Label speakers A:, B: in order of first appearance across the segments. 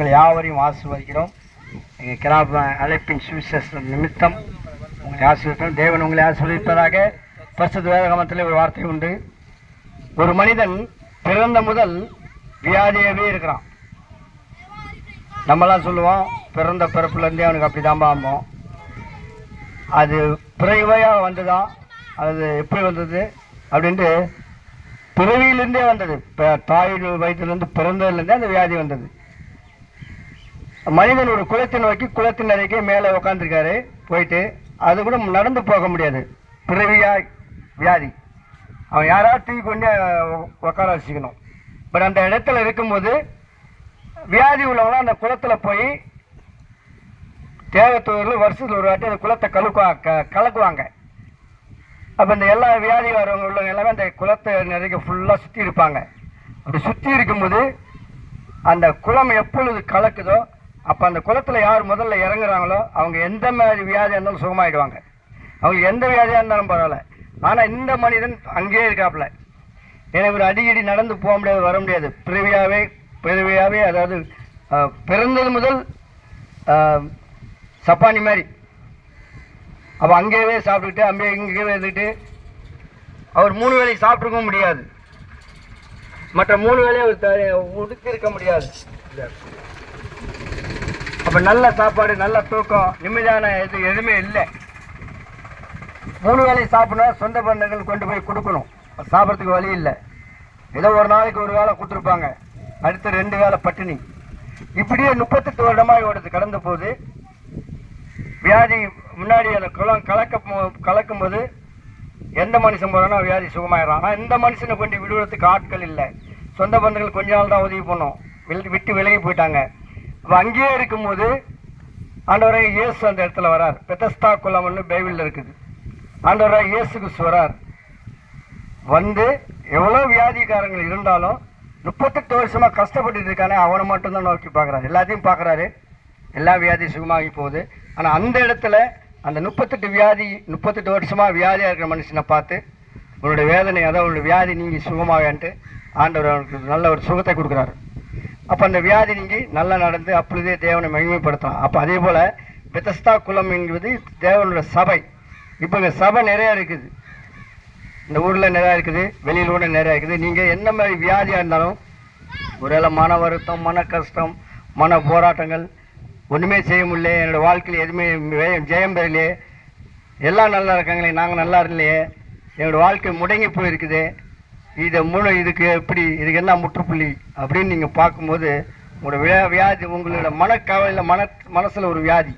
A: உங்கள் யாவரையும் ஆசிர்வதிக்கிறோம். எங்கள் கிராம அழைப்பின் சுவிசேஷ நிமித்தம் உங்களை ஆசீர்வதிக்கிறோம். தேவன் உங்களை ஆசீர்வதிப்பதாக பரிசுத்த வேதகமத்தில் ஒரு வார்த்தை உண்டு. ஒரு மனிதன் பிறந்த முதல் வியாதியாகவே இருக்கிறான். நம்மலாம் சொல்லுவோம் பிறந்த பிறப்புலேருந்தே அவனுக்கு அப்படி தான் பாம்போம் அது பிறவையாக வந்ததா? அது எப்படி வந்தது? அப்படின்ட்டு பிறவியிலேருந்தே வந்தது. இப்போ தாய் வயிற்றுலேருந்து பிறந்ததுலேருந்தே அந்த வியாதி வந்தது. மனிதன் ஒரு குளத்தை நோக்கி குளத்தின் அருகே மேலே உக்காந்துருக்காரு போயிட்டு அது கூட நடந்து போக முடியாது. பிறவியா வியாதி. அவன் யாராவது தூக்கி கொண்டு உ- உட்கார வச்சுக்கணும். பட் அந்த இடத்துல இருக்கும்போது வியாதி உள்ளவங்களாம் அந்த குளத்தில் போய் தேவத்தூரில் வருஷத்தில் ஒரு வாட்டி அந்த குளத்தை கலக்குவா க கலக்குவாங்க. அப்போ இந்த எல்லா வியாதி வரவங்க உள்ளவங்க எல்லாமே அந்த குளத்தை நிறைய ஃபுல்லாக சுற்றி இருப்பாங்க. அப்படி சுற்றி இருக்கும்போது அந்த குளம் எப்பொழுது கலக்குதோ அப்போ அந்த குளத்தில் யார் முதல்ல இறங்குறாங்களோ அவங்க எந்த மாதிரி வியாதியாக இருந்தாலும் சுகமாயிடுவாங்க. அவங்க எந்த வியாதியாக இருந்தாலும் பரவாயில்ல. ஆனால் இந்த மனிதன் அங்கேயே இருக்காப்புல. ஏன்னா ஒரு அடிக்கடி நடந்து போக முடியாது வர முடியாது. பிறவியாகவே பிறவியாகவே அதாவது பிறந்தது முதல் சப்பானி மாதிரி. அப்போ அங்கேயே சாப்பிட்டுக்கிட்டு அங்கேயே இங்கேயே இருந்துட்டு அவர் மூணு வேலை சாப்பிட்டுக்கவும் முடியாது. மற்ற மூணு வேலையை அவர் த- இருக்க முடியாது. அப்போ நல்ல சாப்பாடு நல்ல தூக்கம் நிம்மதியான இது எதுவுமே இல்லை. மூணு வேலை சாப்பிடணும் சொந்த பந்தங்கள் கொண்டு போய் கொடுக்கணும். சாப்பிட்றதுக்கு வழி இல்லை. ஏதோ ஒரு நாளைக்கு ஒரு வேளை கொடுத்துருப்பாங்க. அடுத்து ரெண்டு வேளை பட்டினி. இப்படியே முப்பத்தெட்டு வருடமாக ஓடுது. கடந்த போது வியாதி முன்னாடி அந்த குளம் கலக்க போ- எந்த மனுஷன் போறானோ வியாதி சுகமாயிடும் ஆனால் இந்த மனுஷனை கொண்டு விடுவதற்கு ஆட்கள் இல்லை. சொந்த பந்தங்கள் கொஞ்ச நாள் தான் உதவி பண்ணோம் விட்டு விலகி போயிட்டாங்க. அப்போ அங்கேயே இருக்கும்போது ஆண்டவரை இயேசு அந்த இடத்துல வரார். பெத்தஸ்தா குலம்னு பைபிளில் இருக்குது. ஆண்டவரை இயேசு வரார். வந்து எவ்வளோ வியாதிக்காரங்கள் இருந்தாலும் முப்பத்தெட்டு வருஷமாக கஷ்டப்பட்டு இருக்கானே அவனை மட்டும்தான் நோக்கி பார்க்குறாரு. எல்லாத்தையும் பார்க்குறாரு. எல்லா வியாதி சுகமாகி போகுது. ஆனால் அந்த இடத்துல அந்த முப்பத்தெட்டு வியாதி முப்பத்தெட்டு வருஷமாக வியாதியாக இருக்கிற மனுஷனை பார்த்து உன்னோட வேதனை அதாவது உன்னோட வியாதி நீங்கள் சுகமாகன்ட்டு ஆண்டவர் அவனுக்கு நல்ல ஒரு சுகத்தை கொடுக்குறாரு. அப்போ அந்த வியாதி நீங்கி நல்லா நடந்து அப்பொழுதே தேவனை மகிமைப்படுத்தலாம். அப்போ அதே போல் பெத்தஸ்தா குலம் என்பது தேவனோட சபை. இப்போ இங்கே சபை நிறையா இருக்குது. இந்த ஊரில் நிறையா இருக்குது வெளியில் கூட நிறையா இருக்குது. நீங்கள் என்ன மாதிரி வியாதியாக இருந்தாலும் ஒருவேளை மன வருத்தம் மன கஷ்டம் மன போராட்டங்கள் ஒன்றுமே செய்ய முடியல என்னோடய வாழ்க்கையில் எதுவுமே ஜெயம் பெறலையே எல்லாம் நல்லா இருக்காங்களே நாங்கள் நல்லா இல்லையே என்னோடய வாழ்க்கை முடங்கி போயிருக்குது இதை மூலம் இதுக்கு எப்படி இதுக்கு என்ன முற்றுப்புள்ளி அப்படின்னு நீங்கள் பார்க்கும்போது உங்களோட வியா வியாதி உங்களோட மனக்கவலையில் மன மனசில் ஒரு வியாதி.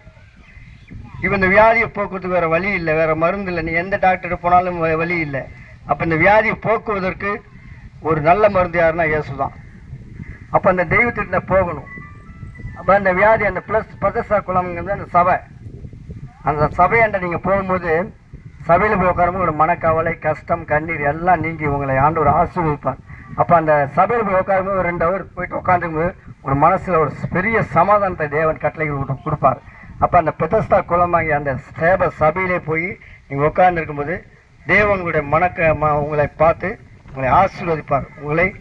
A: இப்போ இந்த வியாதியை போக்குவதுக்கு வேறு வழி இல்லை வேறு மருந்து இல்லை. நீ எந்த டாக்டர் போனாலும் வழி இல்லை. அப்போ இந்த வியாதியை போக்குவதற்கு ஒரு நல்ல மருந்து யாருன்னா இயேசு தான். அப்போ அந்த தெய்வத்திட்ட போகணும். அப்போ அந்த வியாதி அந்த ப்ளஸ் பிரதசா குளம்ங்கிறது அந்த சபை. அந்த சபையாண்ட நீங்கள் போகும்போது சபையில் போய் உட்காரும்போது ஒரு மனக்கவலை கஷ்டம் கண்ணீர் எல்லாம் நீங்கி உங்களை ஆண்டு ஒரு ஆசீர்வதிப்பார். அப்போ அந்த சபையில் போய் உட்காரும்போது ஒரு ரெண்டு ஹவர் போயிட்டு உட்காந்துக்கும்போது ஒரு மனசில் ஒரு பெரிய சமாதானத்தை தேவன் கட்டளை கொடு- கொடுப்பார். அப்போ அந்த பெத்தஸ்தா குளமாகி அந்த சேப சபையிலே போய் நீங்கள் உட்கார்ந்துருக்கும்போது தேவன் மனக்க ம- உங்களை பார்த்து உங்களை ஆசீர்வதிப்பார். உங்களை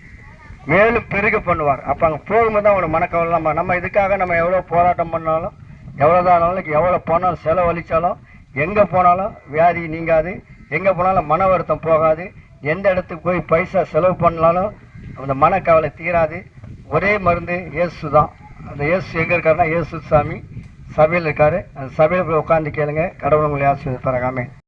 A: மேலும் பெருக பண்ணுவார். அப்போ அங்கே போகும்போது தான் உங்களோட மனக்கவலை நம்ம நம்ம இதுக்காக நம்ம எவ்வளோ போராட்டம் பண்ணாலும் எவ்வளோதான் ஆனாலும் எவ்வளோ போனாலும் செலவழிச்சாலும் எங்கே போனாலும் வியாதி நீங்காது. எங்கே போனாலும் மன வருத்தம் போகாது. எந்த இடத்துக்கு போய் பைசா செலவு பண்ணாலும் அந்த மனக்கவலை தீராது. ஒரே மருந்து இயேசு தான் அந்த இயேசு எங்கே இருக்காருன்னா இயேசு சாமி சபையில் இருக்காரு. அந்த சபையில் போய் உட்காந்து கேளுங்க. கடவுள் உங்களை ஆசீர்வதிப்பாராமே.